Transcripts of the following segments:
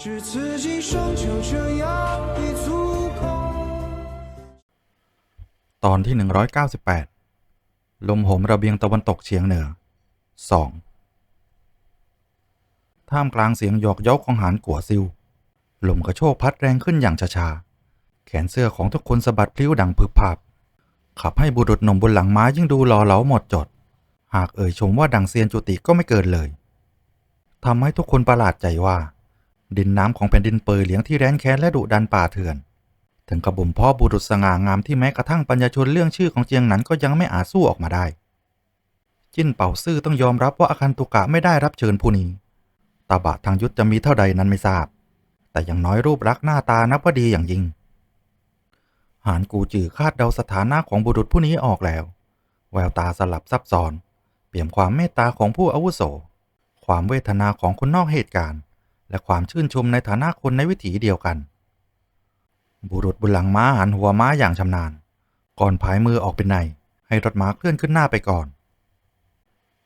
只此今生就这样一足够。 ตอนที่ 198 ลมโหมระเบียงตะวันตกเฉียงเหนือ 2 ท่ามกลางเสียงหยอกเย้าของหานกัวซิว ลมกระโชกพัดแรงขึ้นอย่างช้าๆ แขนเสื้อของทุกคนสะบัดพลิ้วดังพึบพับ ขับให้บุรุษหนุ่มบนหลังม้ายิ่งดูหล่อเหลาหมดจด หากเอ่ยชมว่าดังเซียนจุติก็ไม่เกินเลย ทำให้ทุกคนประหลาดใจว่า ดินน้ำของแผ่นดินเปยเหลียงที่แร้นแค้นและดุดันป่าเถื่อน ถึงกระบ่มพ่อบุรุษสง่างามที่แม้กระทั่งปัญญาชนเรื่องชื่อของเจียงนั้นก็ยังไม่อาจสู้ออกมาได้ จิ้นเป่าซื่อต้องยอมรับว่าอาคันตุกะไม่ได้รับเชิญผู้นี้ตาบะทางยุทธจะมีเท่าใดนั้นไม่ทราบ แต่อย่างน้อยรูปลักษณ์หน้าตานับว่าดีอย่างยิ่ง หานกูจือคาดเดาสถานะของบุรุษผู้นี้ออกแล้ว แววตาสลับซับซ้อน เปี่ยมความเมตตาของผู้อาวุโส ความเวทนาของคนนอกเหตุการณ์ และความชื่นชมในฐานะคนในวิถีเดียวกัน บุรุษบนหลังม้าหันหัวม้าอย่างชำนาญ ก่อนผายมือออกเป็นใน ให้รถม้าเคลื่อนขึ้นหน้าไปก่อน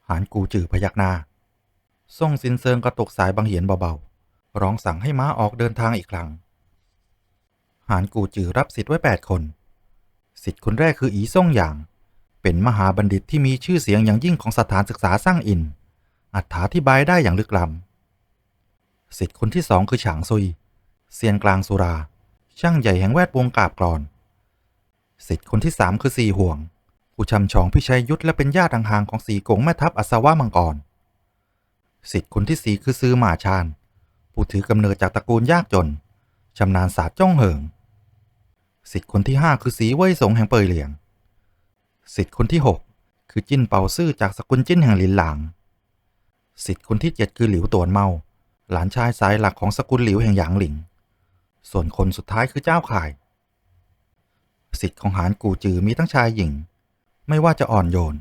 หานกูจือพยักหน้าส่งสินเซิงกระตกสายบังเหียนเบาๆ ร้องสั่งให้ม้าออกเดินทางอีกครั้ง หานกูจือรับสิทธิ์ไว้แปดคน สิทธิ์คนแรกคืออีซ่งหยาง เป็นมหาบัณฑิตที่มีชื่อเสียงอย่างยิ่งของสถานศึกษาสร้างอินอธิบายได้อย่างลึกล้ำ สิทธิ์คนที่สองคือฉางซุยเซียนกลางสุรา ช่างใหญ่แห่งแวดวงกาบกรอนสิทธิ์คนที่สามคือสีห่วง ผู้ชำชองพิชัยยุทธและเป็นญาติห่างๆของสีกงแม่ทัพอัศวะมังกรสิทธิ์คนที่สี่คือซื้อหมาชาญผู้ถือกำเนิดจากตระกูลยากจนชำนาญศาสตร์จ้องเหิงสิทธิ์คนที่ห้าคือสีเว่ยสงแห่งเปยเหลียงสิทธิ์คนที่หกคือจิ้นเป่าซื่อจากสกุลจิ้นแห่งหลินหลางสิทธิ์คนที่เจ็ดคือหลิวตวนเมา หลานชายสายหลักของสกุลหลิวแห่งหยางหลิง ส่วนคนสุดท้ายคือเจ้าข่าย สิทธิ์ของหานกูจือมีทั้งชายหญิง ไม่ว่าจะอ่อนโยน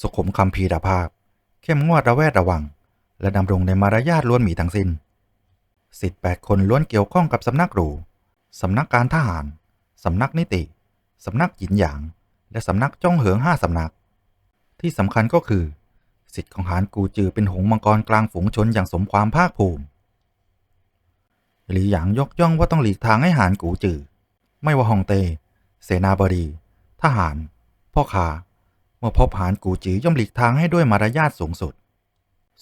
สุขุมคำพีรภาพ เข้มงวดระแวดระวัง และดำรงในมารยาทล้วนมีทั้งสิน้น สิทธิ์แปดคนล้วนเกี่ยวข้องกับสำนักหรูสำนักการทหาร สำนักนิติ สำนักหยินหยาง และสำนักจ้องเหิงห้าสำนัก ที่สำคัญก็คือ สิทธิ์ของหานกูจือเป็นหงมังกรกลางฝูงชนอย่างสมความภาคภูมิ หลีหยางยกย่องว่าต้องหลีกทางให้หานกูจือ ไม่ว่าฮองเต้เสนาบดี ทหาร พ่อขาเมื่อพบหานกูจือย่อมหลีกทางให้ด้วยมารยาทสูงสุด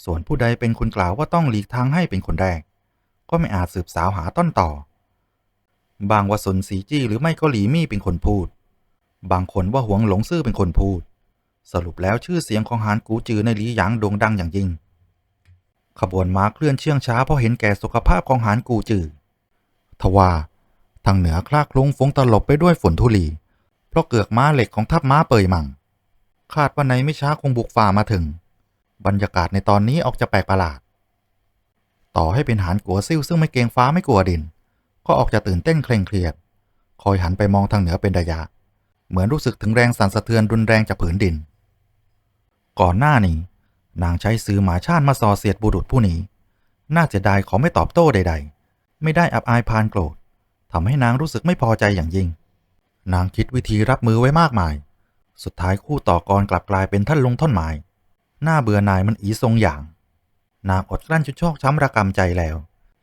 ส่วนผู้ใดเป็นคนกล่าวว่าต้องหลีกทางให้เป็นคนแรก ก็ไม่อาจสืบสาวหาต้นต่อ บางว่าสนสีจี้หรือไม่ก็หลีมี่เป็นคนพูด บางคนว่าหวงหลงซื่อเป็นคนพูด สรุปแล้วชื่อเสียงของหานกูจือในหลีหยางโด่งดังอย่างยิ่ง ขบวนม้าเคลื่อนเชื่องช้าเพราะเห็นแก่สุขภาพของหานกูจือ ทว่าทางเหนือคลากคลุ้งฟงตลบไปด้วยฝนธุลี เพราะเกือกม้าเหล็กของทัพม้าเปยมัง คาดว่าในไม่ช้าคงบุกฝ่ามาถึง บรรยากาศในตอนนี้ออกจะแปลกประหลาด ต่อให้เป็นหานกัวซิ่วซึ่งไม่เกรงฟ้าไม่กลัวดิน ก็ออกจะตื่นเต้นเคร่งเครียด คอยหันไปมองทางเหนือเป็นระยะ เหมือนรู้สึกถึงแรงสั่นสะเทือนรุนแรงจากผืนดิน ก่อนหน้านี้ นางใช้ซื้อหมาชาติมาส่อเสียดบุรุษผู้นี้ น่าเสียดายขอไม่ตอบโต้ใด ๆ ไม่ได้อับอายพานโกรธทำให้นางรู้สึกไม่พอใจอย่างยิ่ง นางคิดวิธีรับมือไว้มากมาย สุดท้ายคู่ต่อกรกลับกลายเป็นท่านลงท่อนไม้หน้าเบื่อนายมันอีทรงอย่าง นางอดกลั้นจุดชอกช้ำระกำใจแล้ว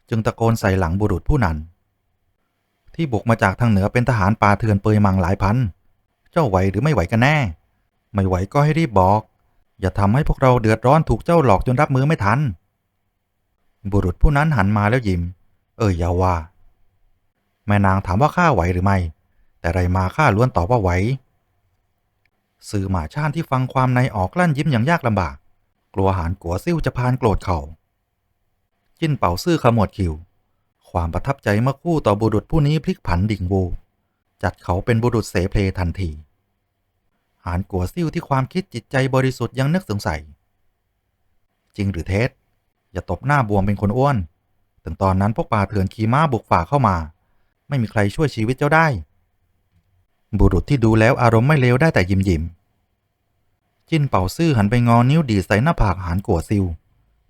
จึงตะโกนใส่หลังบุรุษผู้นั้น ที่บุกมาจากทางเหนือเป็นทหารป่าเถื่อนเปยมังหลายพัน เจ้าไหวหรือไม่ไหวกันแน่ ไม่ไหวก็ให้รีบบอก อย่าทำให้พวกเราเดือดร้อนถูกเจ้าหลอกจนรับมือไม่ทัน บุรุษผู้นั้นหันมาแล้วยิ้ม เอ่ยยาว่า แม่นางถามว่าข้าไหวหรือไม่ แต่ไรมาข้าล้วนตอบว่าไหว สื่อหมาชาติที่ฟังความในออกกลั้นยิ้มอย่างยากลำบาก กลัวหานกัวซิ่วจะพานโกรธเขา จิ้นเป่าซื่อขมวดคิว ความประทับใจเมื่อคู่ต่อบุรุษผู้นี้พลิกผันดิ่งโวจัดเขาเป็นบุรุษเสเพลทันที หานกัวซิ่วที่ความคิดจิตใจบริสุทธิ์ยังนึกสงสัย จริงหรือเท็จอย่าตบหน้าบวมเป็นคนอ้วน ถึงตอนนั้นพวกป่าเถื่อนขี่ม้าบุกฝ่าเข้ามา ไม่มีใครช่วยชีวิตเจ้าได้ บุรุษที่ดูแล้วอารมณ์ไม่เลวได้แต่ยิ้มยิ้มจิ้นเป่าซื่อหันไปงอนิ้วดีใส่หน้าผากหานกัวซิว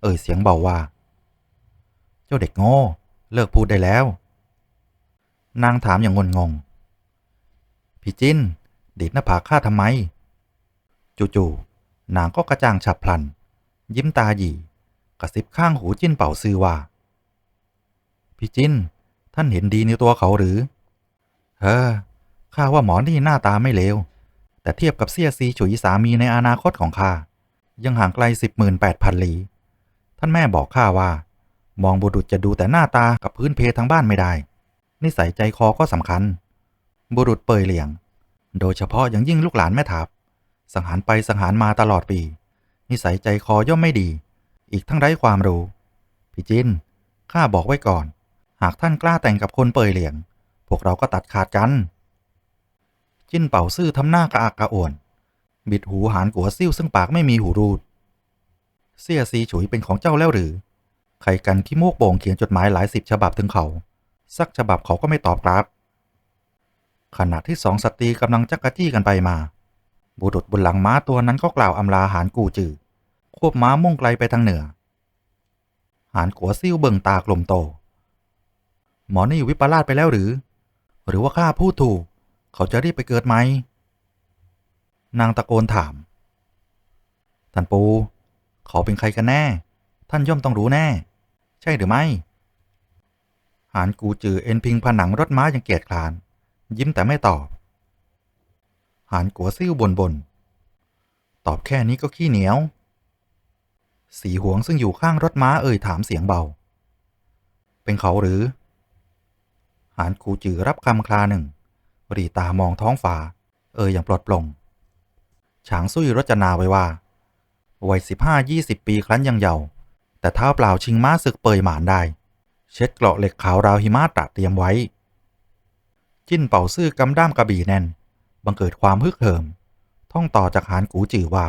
เอ่ยเสียงเบาว่า เจ้าเด็กโง่ เลิกพูดได้แล้ว นางถามอย่างงนงง พี่จิ้น ดีดหน้าผากข้าทำไม จู่ๆนางก็กระจ่างฉับพลัน ยิ้มตาหยีกระซิบข้างหูจิ้นเป่าซื่อว่า พี่จินท่านเห็นดีในตัวเขาหรือเออข้าว่าหมอนี่หน้าตาไม่เลว แต่เทียบกับเสี้ยซีฉุยสามีในอนาคตของข้า ยังห่างไกลสิบหมื่นแปดพันลีท่านแม่บอกข้าว่า มองบุรุษจะดูแต่หน้าตากับพื้นเพทางบ้านไม่ได้ นิสัยใจคอก็สำคัญ บุรุษเปยเหลียง โดยเฉพาะอย่างยิ่งลูกหลานแม่ทัพสังหารไปสังหารมาตลอดปี นิสัยใจคอย่อมไม่ดี อีกทั้งไร้ความรู้ พี่จินข้าบอกไว้ก่อน หากท่านกล้าแต่งกับคนเปยเหลียง พวกเราก็ตัดขาดกัน จินเป่าซื่อทำหน้ากระอักกระอ่วน บิดหูหานกัวซิ่วซึ่งปากไม่มีหูรูด เสี้ยซีฉุยเป็นของเจ้าแล้วหรือ ใครกันขี้มูกโป่งเขียนจดหมายหลายสิบฉบับถึงเขา สักฉบับเขาก็ไม่ตอบกรับ ขณะที่สองสตรีกำลังจักกะจี้กันไปมา บุรุษบนหลังม้าตัวนั้นก็กล่าวอำลาหานกูจือ ควบม้ามุ่งไกลไปทางเหนือ หานกัวซิ่วเบิ่งตากลมโต หมอนี่วิปลาสไปแล้วหรือ หรือว่าข้าพูดถูก เขาจะรีบไปเกิดไหม นางตะโกนถาม ท่านปู เขาเป็นใครกันแน่ ท่านย่อมต้องรู้แน่ ใช่หรือไม่ หานกูจือเอ็นพิงผนังรถม้าอย่างเกียจคร้าน ยิ้มแต่ไม่ตอบ หานกัวซิ่วบนบน ตอบแค่นี้ก็ขี้เหนียว สีหวงซึ่งอยู่ข้างรถม้าเอ่ยถามเสียงเบา เป็นเขาหรือ หานกูจือรับคำคลาหนึ่ง รีตามองท้องฟ้า เอ่ยอย่างปลดปร่งฉางซุยรจนาไว้ว่า วัยสิบห้ายี่สิบปีครั้นยังเยาว์แต่เท้าเปล่าชิงม้าศึกเปยหมานได้ เช็ดเกราะเหล็กขาวราวหิมะตระเตรียมไว้ จิ้นเป่าซื่อกำด้ามกระบี่แน่น บังเกิดความฮึกเหิม ท่องต่อจากหานกูจือว่า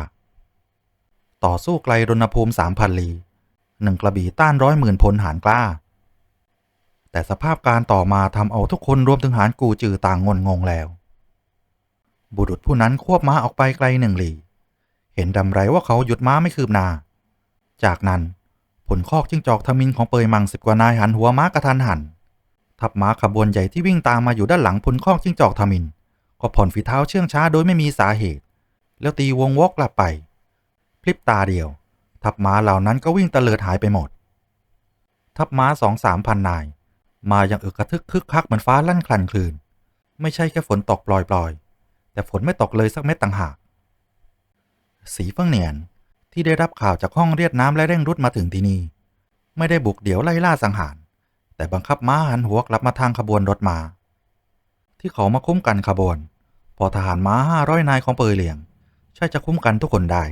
ต่อสู้ไกลรณภูมิสามพันลีหนึ่งกระบี่ต้านร้อยหมื่นพลหานกล้า แต่สภาพการต่อมาทำเอาทุกคนรวมถึงหานกูจือต่างงนงงแล้ว บุรุษผู้นั้นควบม้าออกไปไกลหนึ่งหลีเห็นดำไรว่าเขาหยุดม้าไม่คืบหนาจากนั้นผลคอกจิ้งจอกทมินของเปยมังสิบกว่านายหันหัวม้ากระทันหัน ทัพม้าขบวนใหญ่ที่วิ่งตามมาอยู่ด้านหลังพลคอกจิ้งจอกทมิน ก็ผ่อนฝีเท้าเชื่องช้าโดยไม่มีสาเหตุ แล้วตีวงวอกกลับไป พลิบตาเดียว ทัพม้าเหล่านั้นก็วิ่งเตลิดหายไปหมด ทัพม้าสองสามพันนาย มาอย่างอึกกระทึกคึกคักเหมือนฟ้าลั่นคลันคลืน ไม่ใช่แค่ฝนตกปล่อยๆ แต่ฝนไม่ตกเลยสักเม็ดต่างหาก สีเฟิงเหนียนที่ได้รับข่าวจากห้องเรียดน้ำและเร่งรุดมาถึงที่นี่ไม่ได้บุกเดี่ยวไล่ล่าสังหาร แต่บังคับม้าหันหัวกลับมาทางขบวนรถมา ที่เขามาคุ้มกันขบวน พอทหารม้าห้าร้อยนายของเปยเหลียง ใช่จะคุ้มกันทุกคนได้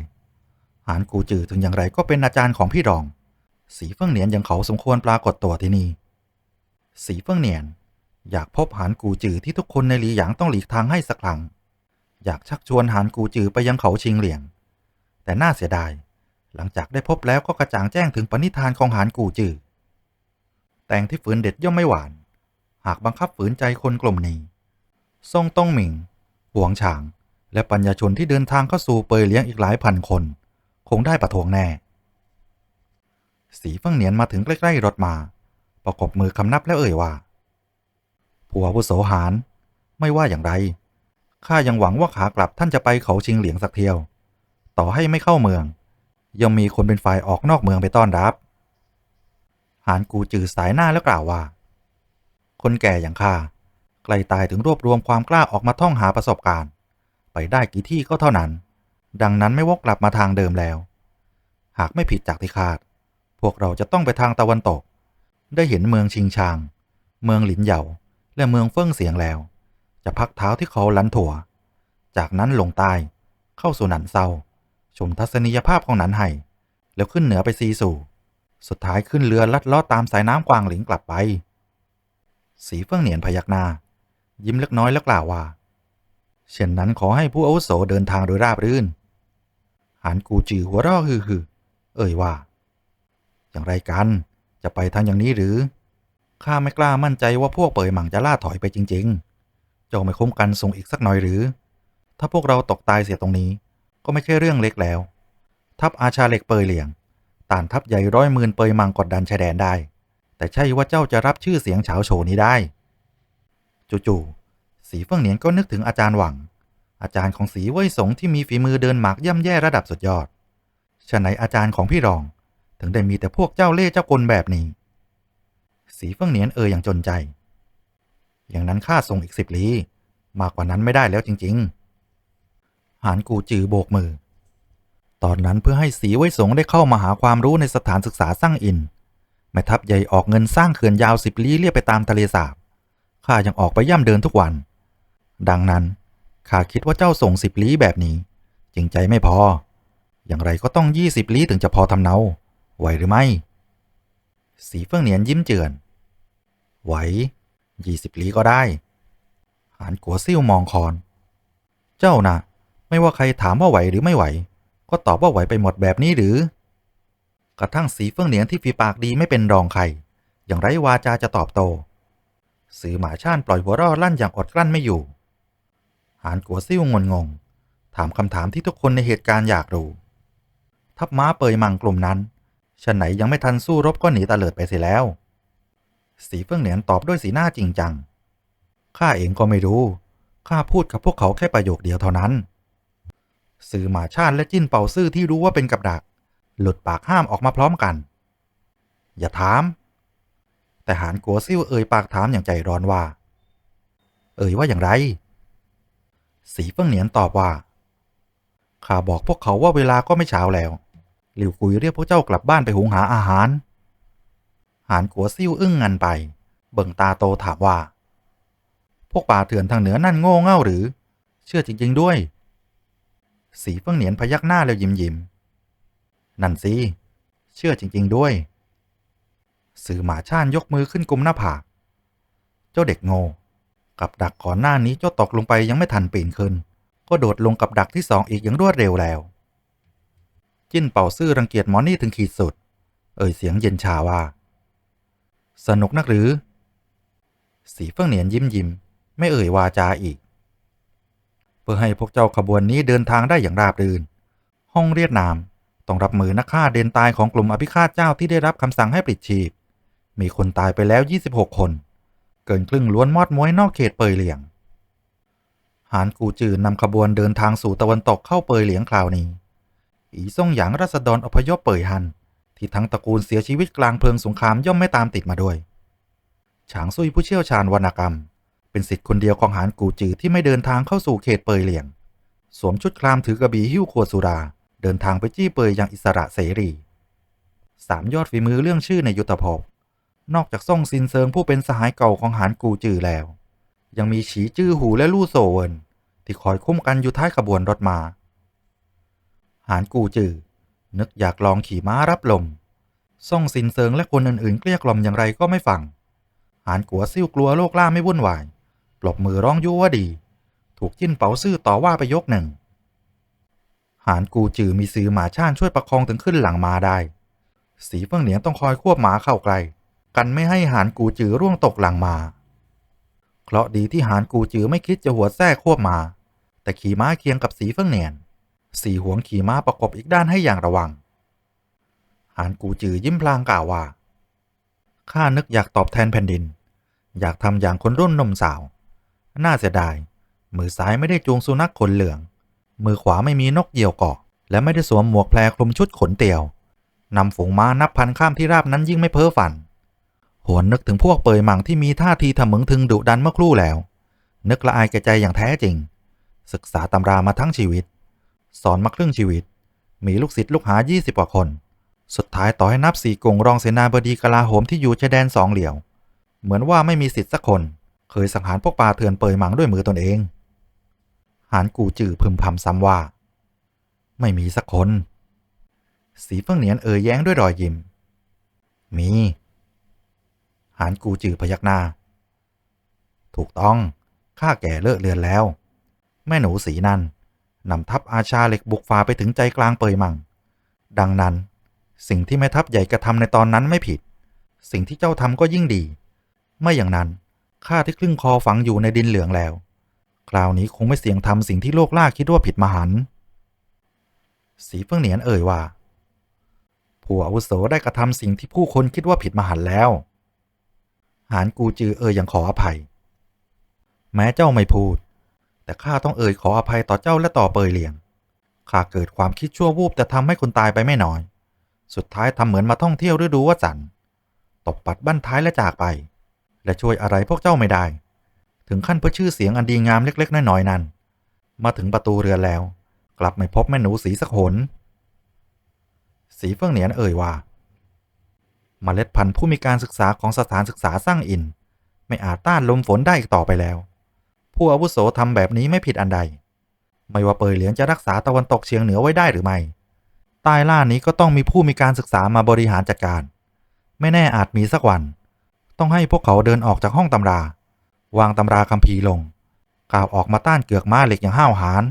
หานกูจือถึงอย่างไรก็เป็นอาจารย์ของพี่รอง สีเฟิงเหนียนยังเขาสมควรปรากฏตัวที่นี่สีเฟิงเหนียน อยากพบหานกูจือที่ทุกคนในหลีหยางต้องหลีกทางให้สักครั้งอยากชักชวนหานกูจือไปยังเขาชิงเหลียง แต่น่าเสียดาย หลังจากได้พบแล้วก็กระจ่างแจ้งถึงปณิธานของหานกูจือ แตงที่ฝืนเด็ดย่อมไม่หวาน หากบังคับฝืนใจคนกลมนี้ทรงต้องหมิงหวงฉาง และปัญญาชนที่เดินทางเข้าสู่เปยเลี้ยงอีกหลายพันคน คงได้ประท้วงแน่ สีฟิงเหนียนมาถึงใกล้ๆรถมา ประกบมือคำนับแล้วเอ่ยว่า ผัวผู้โสหารไม่ว่าอย่างไรข้ายังหวังว่าขากลับท่านจะไปเขาชิงเหลียงสักเที่ยว ต่อให้ไม่เข้าเมือง ยังมีคนเป็นฝ่ายออกนอกเมืองไปต้อนรับ หานกูจือสายหน้าแล้วกล่าวว่า คนแก่อย่างข้าใกล้ตายถึงรวบรวมความกล้าออกมาท่องหาประสบการณ์ ไปได้กี่ที่ก็เท่านั้น ดังนั้นไม่วกกลับมาทางเดิมแล้ว หากไม่ผิดจากที่คาด พวกเราจะต้องไปทางตะวันตก ได้เห็นเมืองชิงชาง เมืองหลินเหยาและเมืองเฟิ่งเสียงแล้ว จะพักเท้าที่เขาลันถั่ว จากนั้นลงใต้เข้าสู่หนันเซาชมทัศนียภาพของหนันไห่แล้วขึ้นเหนือไปซีสู่ สุดท้ายขึ้นเรือลัดเลาะตามสายน้ำกวางหลิงกลับไป สีเฟิ่องเหนียนพยักหน้า ยิ้มเล็กน้อยแล้วกล่าวว่า เช่นนั้นขอให้ผู้อาวุโสเดินทางโดยราบรื่น หานกูจือหัวเราะฮือฮือเอ่ยว่า อย่างไรกัน จะไปทางอย่างนี้หรือ ข้าไม่กล้ามั่นใจว่าพวกเปยหมังจะล่าถอยไปจริง ๆ เจ้าไม่คุ้มกันส่งอีกสักหน่อยหรือ ถ้าพวกเราตกตายเสียตรงนี้ ก็ไม่ใช่เรื่องเล็กแล้ว ทัพอาชาเหล็กเปยเหลียง ต่านทัพใหญ่ร้อยหมื่นเปยมังกดดันชายแดนได้ แต่ใช่ว่าเจ้าจะรับชื่อเสียงเฉาโฉนี้ได้ จู่ๆสีเฟิงเหนียนก็นึกถึงอาจารย์หวัง อาจารย์ของสีเว่ยสงที่มีฝีมือเดินหมากย่ำแย่ระดับสุดยอดฉะไหนอาจารย์ของพี่รอง ถึงได้มีแต่พวกเจ้าเล่ห์เจ้ากลแบบนี้ สีเฟิงเหนียนเอ่ยอย่างจนใจ อย่างนั้นข้าส่งอีกสิบลี้มากกว่านั้นไม่ได้แล้วจริง ๆ หานกูจือโบกมือ ตอนนั้นเพื่อให้สีไว้สงได้เข้ามาหาความรู้ในสถานศึกษาสร้างอินแม่ทัพใหญ่ออกเงินสร้างเขื่อนยาวสิบลี้เลียบไปตามทะเลสาบข้ายังออกไปย่ำเดินทุกวัน ดังนั้นข้าคิดว่าเจ้าส่งสิบลี้แบบนี้จริงใจไม่พอ อย่างไรก็ต้องยี่สิบลี้ถึงจะพอทำเนาไหวหรือไม่ สีเฟิงเหนียนยิ้มเจือน ไหวยี่สิบลี้ก็ได้หานกัวซิ่วมองคอน เจ้านะ่ะ ไม่ว่าใครถามว่าไหวหรือไม่ไหว ก็ตอบว่าไหวไปหมดแบบนี้หรือ กระทั่งสีเฟิงเหนียนที่ฝีปากดีไม่เป็นรองใคร อย่างไรวาจาจะตอบโต สื่อหมาช่านปล่อยหัวเรอลั่นอย่างอดกลั้นไม่อยู่ หานกัวซิ่วงนงง ถามคำถามที่ทุกคนในเหตุการณ์อยากรู้ ทัพม้าเปยมังกลุ่มนั้นฉันไหนยังไม่ทันสู้รบก็หนีตะเลิดไปเสียแล้ว สีเฟิงเหนียนตอบด้วยสีหน้าจริงจัง ข้าเองก็ไม่รู้ ข้าพูดกับพวกเขาแค่ประโยคเดียวเท่านั้น สื่อหมาชาติและจิ้นเป่าซื่อที่รู้ว่าเป็นกับดัก หลุดปากห้ามออกมาพร้อมกัน อย่าถาม แต่หานกัวซิ่วเอ่ยปากถามอย่างใจร้อนว่า เอ่ยว่าอย่างไร สีเฟิงเหนียนตอบว่าข้าบอกพวกเขาว่าเวลาก็ไม่เช้าแล้วหลิวกุยเรียกพวกเจ้ากลับบ้านไปหุงหาอาหาร หานกัวซิ่วอึ้งงันไป เบิ่งตาโตถามว่า พวกป่าเถื่อนทางเหนือนั่นโง่เง่าหรือ เชื่อจริง ๆ ด้วย สีเฟิงเหนียนพยักหน้าแล้วยิ้มยิ้มนั่นสิ เชื่อจริง ๆ ด้วย สื่อหมาช่านยกมือขึ้นกุมหน้าผาก เจ้าเด็กโง่กับดักก่อนหน้านี้เจ้าตกลงไปยังไม่ทันปีนขึ้น ก็โดดลงกับดักที่สองอีกอย่างรวดเร็วแล้ว จิ้นเป่าซื่อรังเกียจหมอนี่ถึงขีดสุด เอ่ยเสียงเย็นชาว่า สนุกนักหรือ สีเฟิงเหนียนยิ้มยิ้ม ไม่เอ่ยวาจาอีก พื่อให้พวกเจ้าขบวนนี้เดินทางได้อย่างราบรื่น ห้องเรียดนามต้องรับมือนักฆ่าเดนตายของกลุ่มอภิฆาตเจ้าที่ได้รับคำสั่งให้ปลิดชีพ มีคนตายไปแล้ว 26 คน เกินครึ่งล้วนมอดม้วยนอกเขตเปยเหลียง หานกูจือนำขบวนเดินทางสู่ตะวันตกเข้าเปยเหลียงคราวนี้ อีซ่งหยางรัษฎรอพยพเปยฮัน ที่ทั้งตระกูลเสียชีวิตกลางเพลิงสงครามย่อมไม่ตามติดมาด้วย ฉางซุยผู้เชี่ยวชาญวรรณกรรม เป็นสิทธิ์คนเดียวของหานกูจือที่ไม่เดินทางเข้าสู่เขตเปยเหลียง สวมชุดครามถือกระบี่หิ้วขวดสุรา เดินทางไปจี้เปยอย่างอิสระเสรีสามยอดฝีมือเรื่องชื่อในยุทธภพ นอกจากซ่งซินเซิงผู้เป็นสหายเก่าของหานกูจือแล้ว ยังมีฉีจื้อหูและลู่โซเวินที่คอยคุ้มกันอยู่ท้ายขบวนรถมา หานกูจือนึกอยากลองขี่ม้ารับลม ซ่งซินเซิงและคนอื่นๆเกลี้ยกล่อมอย่างไรก็ไม่ฟัง หานกัวซิ่วกลัวโลกล่าไม่วุ่นวาย ปลบมือร้องยั่วว่าดี ถูกจิ้นเป๋าซื่อต่อว่าไปยกหนึ่ง หานกูจือมีซื้อหมาช่านช่วยประคองถึงขึ้นหลังมาได้ สีเฟิงเหนียงต้องคอยควบหมาเข้าไกล กันไม่ให้หานกูจือร่วงตกหลังมา เคราะดีที่หานกูจือไม่คิดจะหัวแท้ควบมา แต่ขี่ม้าเคียงกับสีเฟิงเหนียนสีหวงขี่ม้าประกบอีกด้านให้อย่างระวัง หานกูจือยิ้มพลางกล่าวว่าข้านึกอยากตอบแทนแผ่นดิน อยากทำอย่างคนรุ่นนมสาว น่าเสียดาย มือซ้ายไม่ได้จูงสุนัขขนเหลือง มือขวาไม่มีนกเหยี่ยวเกาะ และไม่ได้สวมหมวกแพรคลุมชุดขนเตียวนำฝูงม้านับพันข้ามที่ราบนั้นยิ่งไม่เพ้อฝัน หวนนึกถึงพวกเปยมังที่มีท่าทีทะมึงถึงดุดันเมื่อครู่แล้ว นึกละอายแก่ใจอย่างแท้จริง ศึกษาตำรามาทั้งชีวิต สอนมาครึ่งชีวิต มีลูกศิษย์ลูกหา 20กว่าคน สุดท้ายต่อให้นับสี่กงรองเสนาบดีกลาโหมที่อยู่ชายแดนสองเหลี่ยว เหมือนว่าไม่มีสิทธิ์สักคน เคยสังหารพวกป่าเถื่อนเปยหมังด้วยมือตนเอง หานกูจื่อพึมพำซ้ำว่า ไม่มีสักคน สีเฟิงเหนียนเอ่ยแย้งด้วยรอยยิ้ม มี หานกูจื่อพยักหน้า ถูกต้อง ข้าแก่เลอะเลือนแล้ว แม่หนูสีนั่นนำทัพอาชาเหล็กบุกฝ่าไปถึงใจกลางเปยมัง ดังนั้น สิ่งที่แม่ทัพใหญ่กระทำในตอนนั้นไม่ผิด สิ่งที่เจ้าทำก็ยิ่งดี ไม่อย่างนั้น ข้าที่ครึ่งคอฝังอยู่ในดินเหลืองแล้ว คราวนี้คงไม่เสี่ยงทำสิ่งที่โลกล่าคิดว่าผิดมหันสีเฟิงเหนียนเอ่ยว่า ผู้อาวุโสได้กระทำสิ่งที่ผู้คนคิดว่าผิดมหันแล้ว หานกูจือเอ่ยอย่างขออภัย แม้เจ้าไม่พูด แต่ข้าต้องเอ่ยขออภัยต่อเจ้าและต่อเปยเหลียงข้าเกิดความคิดชั่ววูบแต่ทำให้คนตายไปไม่น้อย สุดท้ายทำเหมือนมาท่องเที่ยวฤดูว่าสันตบปัดบั้นท้ายและจากไป และช่วยอะไรพวกเจ้าไม่ได้ ถึงขั้นเพื่อชื่อเสียงอันดีงามเล็ก ๆน้อยๆนั้น มาถึงประตูเรือนแล้ว กลับไม่พบแม่หนูสีสักหน สีเฟื่องเหนียนเอ่ยว่าเมล็ดพันธุ์ผู้มีการศึกษาของสถานศึกษาสร้างอิน ไม่อาจต้านลมฝนได้อีกต่อไปแล้ว ผู้อาวุโสทำแบบนี้ไม่ผิดอันใด ไม่ว่าเปยเหลียงจะรักษาตะวันตกเฉียงเหนือไว้ได้หรือไม่ใต้ล่านี้ก็ต้องมีผู้มีการศึกษามาบริหารจัดการ ไม่แน่อาจมีสักวัน ต้องให้พวกเขาเดินออกจากห้องตำรา วางตำราคัมภีร์ลง กล่าวออกมาต้านเกือกม้าเหล็กอย่างห้าวหาญ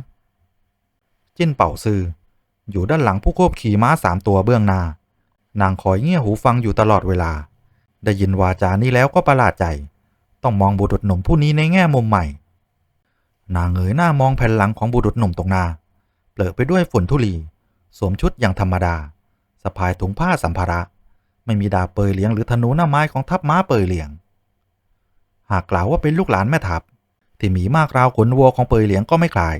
จิ้นเป่าซือ อยู่ด้านหลังผู้ควบขี่ม้าสามตัวเบื้องหน้านางคอยเงี่ยหูฟังอยู่ตลอดเวลา ได้ยินวาจานี้แล้วก็ประหลาดใจ ต้องมองบุรุษหนุ่มผู้นี้ในแง่มุมใหม่ นางเงยหน้ามองแผ่นหลังของบุรุษหนุ่มตรงหน้า เปลือไปด้วยฝุ่นทุลี สวมชุดอย่างธรรมดา สะพายถุงผ้าสัมภาระ ไม่มีดาบเปยเหลียงหรือธนูหน้าไม้ของทัพม้าเปยเหลียง หากกล่าวว่าเป็นลูกหลานแม่ทัพที่มีมากราวขนวัวของเปยเหลียงก็ไม่คลาย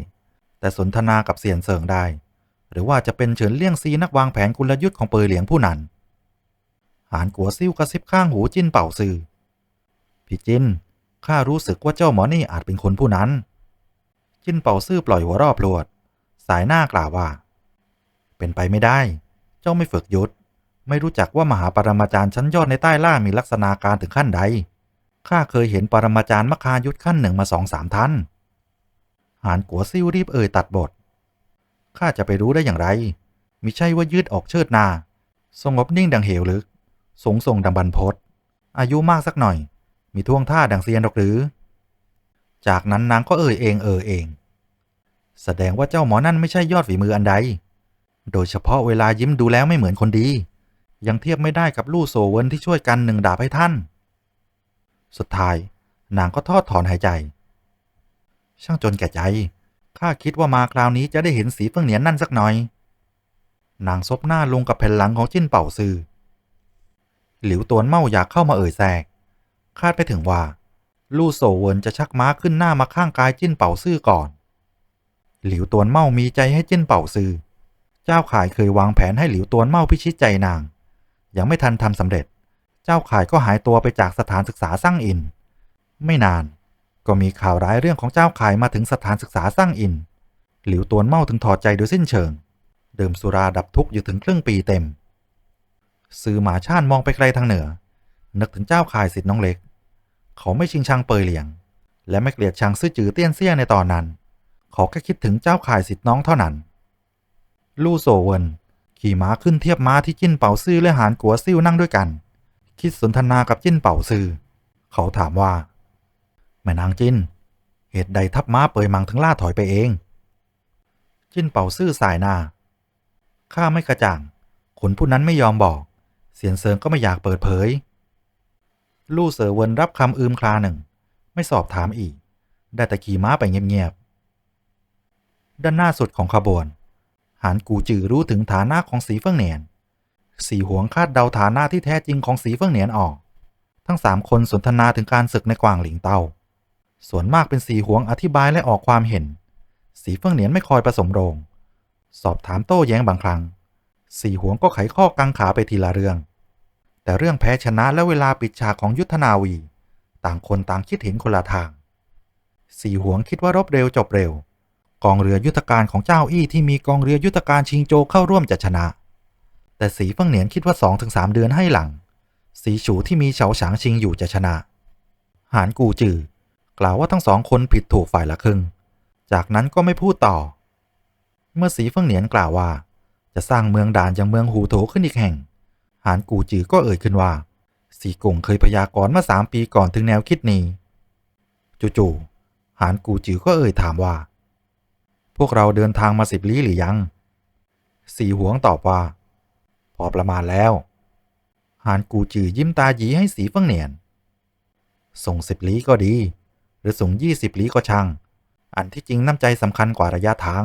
แต่สนทนากับเสียนเสิงได้ หรือว่าจะเป็นเฉินเลี่ยงซีนักวางแผนกลยุทธ์ของเปยเหลียงผู้นั้นหานกัวซิ่วกระซิบข้างหูจิ้นเป่าซือพี่จินข้ารู้สึกว่าเจ้าหมอนี่อาจเป็นคนผู้นั้น จิ้นเป่าซื่อปล่อยหัวรอบพลวด สายหน้ากล่าวว่า เป็นไปไม่ได้ เจ้าไม่ฝึกยุทธ ไม่รู้จักว่ามหาปรมาจารย์ชั้นยอดในใต้ล่ามีลักษณะการถึงขั้นใด ข้าเคยเห็นปรมาจารย์มคายุทธขั้นหนึ่งมาสองสามท่าน หานกัวซิ่วรีบเอ่ยตัดบท ข้าจะไปรู้ได้อย่างไรมิใช่ว่ายืดออกเชิดนา สงบนิ่งดังเหวลึก สงส่งดังบันพศอายุมากสักหน่อย มีท่วงท่าดังเซียนหรอกหรือ จากนั้นนางก็เอ่ยเองเออเอง แสดงว่าเจ้าหมอนั่นไม่ใช่ยอดฝีมืออันใด โดยเฉพาะเวลายิ้มดูแล้วไม่เหมือนคนดี ยังเทียบไม่ได้กับลู่โซเวินที่ช่วยกันหนึ่งดาบให้ท่าน สุดท้ายนางก็ทอดถอนหายใจ ช่างจนแก่ใจ ข้าคิดว่ามาคราวนี้จะได้เห็นสีเฟื่องเหนียนนั่นสักหน่อย นางซบหน้าลงกับแผ่นหลังของจิ้นเป่าซือ หลิวตวนเมาอยากเข้ามาเอ่ยแทกคาดไปถึงว่า ลู่โซเวินจะชักม้าขึ้นหน้ามาข้างกายจิ้นเป่าซื่อก่อน หลิวตวนเมามีใจให้จิ้นเป่าซื่อเจ้าขายเคยวางแผนให้หลิวตวนเมาพิชิตใจนาง ยังไม่ทันทำสำเร็จ เจ้าข่ายก็หายตัวไปจากสถานศึกษาสร้างอิน ไม่นานก็มีข่าวร้ายเรื่องของเจ้าข่ายมาถึงสถานศึกษาสร้างอิน หลิวตวนเมาถึงถอดใจโดยสิ้นเชิง เดื่มสุราดับทุกข์อยู่ถึงครึ่งปีเต็ม สื่อหมาชาติมองไปไกลทางเหนือ นึกถึงเจ้าข่ายสิทธิ์น้องเล็ก เขาไม่ชิงชังเปยเหลียง และไม่เกลียดชังซื่อจือเตี้ยนเซี่ยในตอนนั้น เขาแค่คิดถึงเจ้าข่ายสิทธิ์น้องเท่านั้น ลู่โซเวิน ขี่ม้าขึ้นเทียบม้าที่จิ้นเป่าซื่อและหานกัวซิ่วนั่งด้วยกัน คิดสนทนากับจิ้นเป่าซื่อ เขาถามว่า แม่นางจิ้น เหตุใดทับม้าเปยมังถึงล่าถอยไปเอง จิ้นเป่าซื่อสายหน้า ข้าไม่กระจ่างคนผู้นั้นไม่ยอมบอก เสียนเซิงก็ไม่อยากเปิดเผย ลู่เสอเวินรับคำอืมคลาหนึ่ง ไม่สอบถามอีก ได้แต่ขี่ม้าไปเงียบๆ ด้านหน้าสุดของขบวน หานกูจือรู้ถึงฐานะของสีเฟิ่งเหนียน สีหวงคาดเดาฐานะที่แท้จริงของสีเฟิ่งเหนียนออก ทั้งสามคนสนทนาถึงการศึกในกวางหลิงเตาส่วนมากเป็นสีหวงอธิบายและออกความเห็น สีเฟิ่งเหนียนไม่คอยผสมโรง สอบถามโต้แย้งบางครั้ง สีหวงก็ไขข้อกังขาไปทีละเรื่อง แต่เรื่องแพ้ชนะและเวลาปิดฉากของยุทธนาวี ต่างคนต่างคิดเห็นคนละทาง สีหวงคิดว่ารบเร็วจบเร็ว กองเรือยุทธการของเจ้าอี้ที่มีกองเรือยุทธการชิงโจเข้าร่วมจะชนะ แต่สีเฟิงเหนียนคิดว่า 2-3 เดือนให้หลัง สีฉูที่มีเฉาฉางชิงอยู่จะชนะ หานกูจือกล่าวว่าทั้งสองคนผิดถูกฝ่ายละครึ่ง จากนั้นก็ไม่พูดต่อ เมื่อสีเฟิงเหนียนกล่าวว่า จะสร้างเมืองด่านอย่างเมืองหูโถขึ้นอีกแห่ง หานกูจือก็เอ่ยขึ้นว่า สีกงเคยพยากรณ์มื่อสามปีก่อนถึงแนวคิดนี้ จู่ๆหานกูจือก็เอ่ยถามว่า พวกเราเดินทางมาสิบลี้หรือยัง สีหวงตอบว่า พอประมาณแล้ว หานกูจือยิ้มตาหยีให้สีเฟิ่งเหนียน ส่งสิบลี้ก็ดี หรือส่งยี่สิบลี้ก็ช่าง อันที่จริงน้ำใจสำคัญกว่าระยะทาง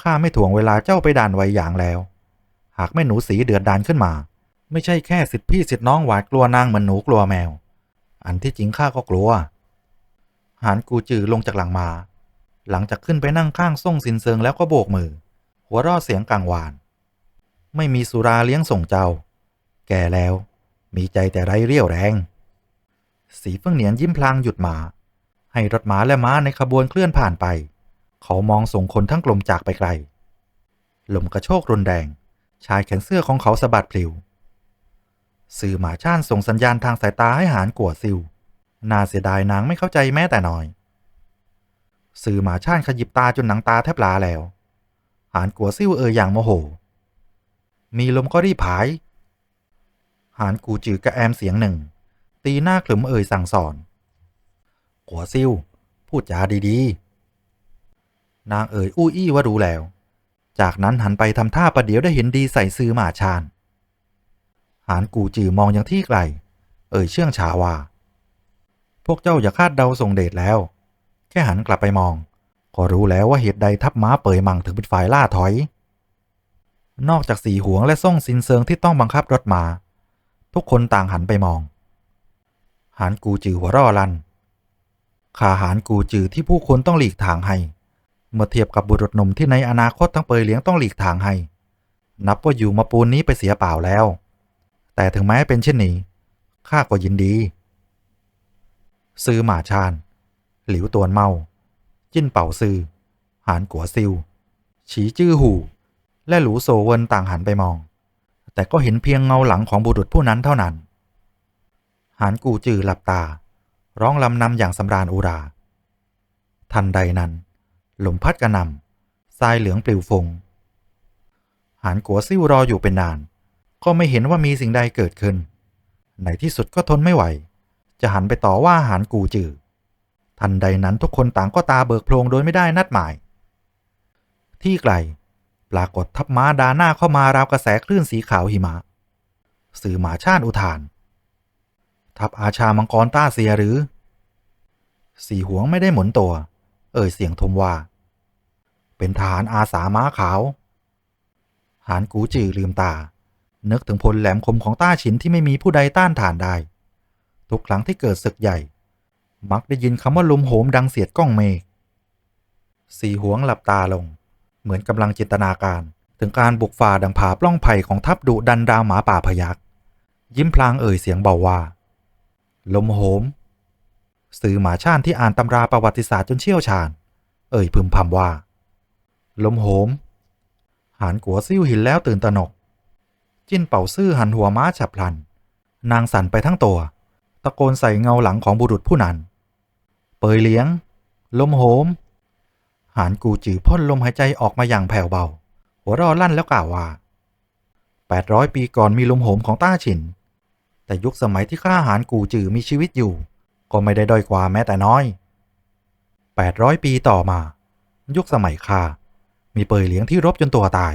ข้าไม่ถ่วงเวลาเจ้าไปด่านไวอย่างแล้ว หากแม่หนูสีเดือดดานขึ้นมา ไม่ใช่แค่สิทธิพี่สิทธิน้องหวาดกลัวนางเหมือนหนูกลัวแมว อันที่จริงข้าก็กลัว หานกูจือลงจากหลังมา หลังจากขึ้นไปนั่งข้างส่งสินเซิงแล้วก็โบกมือ หัวราะเสียงกังวาน ไม่มีสุราเลี้ยงส่งเจ้า แก่แล้ว มีใจแต่ไรเรี่ยวแรง สีเฟิงเหนียนยิ้มพลางหยุดหมา ให้รถม้าและม้าในขบวนเคลื่อนผ่านไป เขามองส่งคนทั้งกลมจากไปไกล ลมกระโชกรุนแรง ชายแขนเสื้อของเขาสะบัดพลิว สื่อหมาช่านส่งสัญญาณทางสายตาให้หานกัวซิว น่าเสียดายนางไม่เข้าใจแม้แต่น้อย สื่อหมาช่านขยิบตาจนหนังตาแทบลาแล้ว หานกัวซิวเอ่ยอย่างโมโห มีลมก็รีบผาย หานกูจือกระแอมเสียงหนึ่ง ตีหน้าขลึมเอ่ยสั่งสอน กัวซิวพูดจาดีๆ นางเอ่ยอู้อี้ว่ารู้แล้ว จากนั้นหันไปทำท่าประเดี๋ยวได้เห็นดีใส่ซื้อหมาชาน หานกูจือมองยังที่ไกล เอ่ยเชื่องชาว่า พวกเจ้าอย่าคาดเดาส่งเดชแล้ว ค่หันกลับไปมอง ก็รู้แล้วว่าเหตุใดทัพม้าเปยมังถึงเป็นฝ่ายล่าถอย นอกจากสีหวงและส่งซินเซิงที่ต้องบังคับรถมา ทุกคนต่างหันไปมอง หานกูจือหัวร่อลันขาหานกูจือที่ผู้คนต้องหลีกทางให้เมื่อเทียบกับบุรุษหนุ่มที่ในอนาคตทั้งเปยเลี้ยงต้องหลีกทางให้ นับว่าอยู่มาปูนนี้ไปเสียเปล่าแล้ว แต่ถึงแม้เป็นเช่นนี้ข้าก็ยินดี ซื้อหมาชาน หลิวตวนเมา จิ้นเป่าซือ หานกัวซิว ฉีจื้อหู และหลูโซเวินต่างหันไปมอง แต่ก็เห็นเพียงเงาหลังของบุรุษผู้นั้นเท่านั้น หานกูจือหลับตา ร้องลำนำอย่างสำราญอุรา ทันใดนั้น ลมพัดกระนำทรายเหลืองปลิวฟงหานกัวซิ่วรออยู่เป็นนาน ก็ไม่เห็นว่ามีสิ่งใดเกิดขึ้น ในที่สุดก็ทนไม่ไหว จะหันไปต่อว่าหานกูจือ ทันใดนั้นทุกคนต่างก็ตาเบิกโพลงโดยไม่ได้นัดหมาย ที่ไกล ปรากฏทัพม้าดาหน้าเข้ามาราวกระแสคลื่นสีขาวหิมะ สื่อหมาชาติอุทาน ทัพอาชามังกรต้าเซียหรือ สีหวงไม่ได้หมุนตัว เอ่ยเสียงทมว่า เป็นทหารอาสาม้าขาว หานกูจือลืมตา นึกถึงพลแหลมคมของต้าฉินที่ไม่มีผู้ใดต้านทานได้ ทุกครั้งที่เกิดศึกใหญ่ มักได้ยินคำว่าลมโหมดังเสียดก้องเมฆสีหวงหลับตาลง เหมือนกำลังจินตนาการ ถึงการบุกฝ่าดังผาปล้องไผ่ของทัพดุดันดาวหมาป่าพยักยิ้มพลางเอ่ยเสียงเบาว่า ลมโหม สื่อหมาช่านที่อ่านตำราประวัติศาสตร์จนเชี่ยวชาญ เอ่ยพึมพำว่า ลมโหม หานกัวซิ่วหินแล้วตื่นตระหนก จิ้นเป่าซื่อหันหัวม้าฉับพลัน นางสั่นไปทั้งตัว ตะโกนใส่เงาหลังของบุรุษผู้นั้น ปยเลี้ยง ลมโหม หานกูจือพ่นลมหายใจออกมาอย่างแผ่วเบา หัวเรอลั่นแล้วกล่าวว่า 800 ปีก่อนมีลมโหมของต้าฉิน แต่ยุคสมัยที่ข้าหานกูจือมีชีวิตอยู่ ก็ไม่ได้ด้อยกว่าแม้แต่น้อย 800 ปีต่อมา ยุคสมัยข้ามีเปยเลี้ยงที่รบจนตัวตาย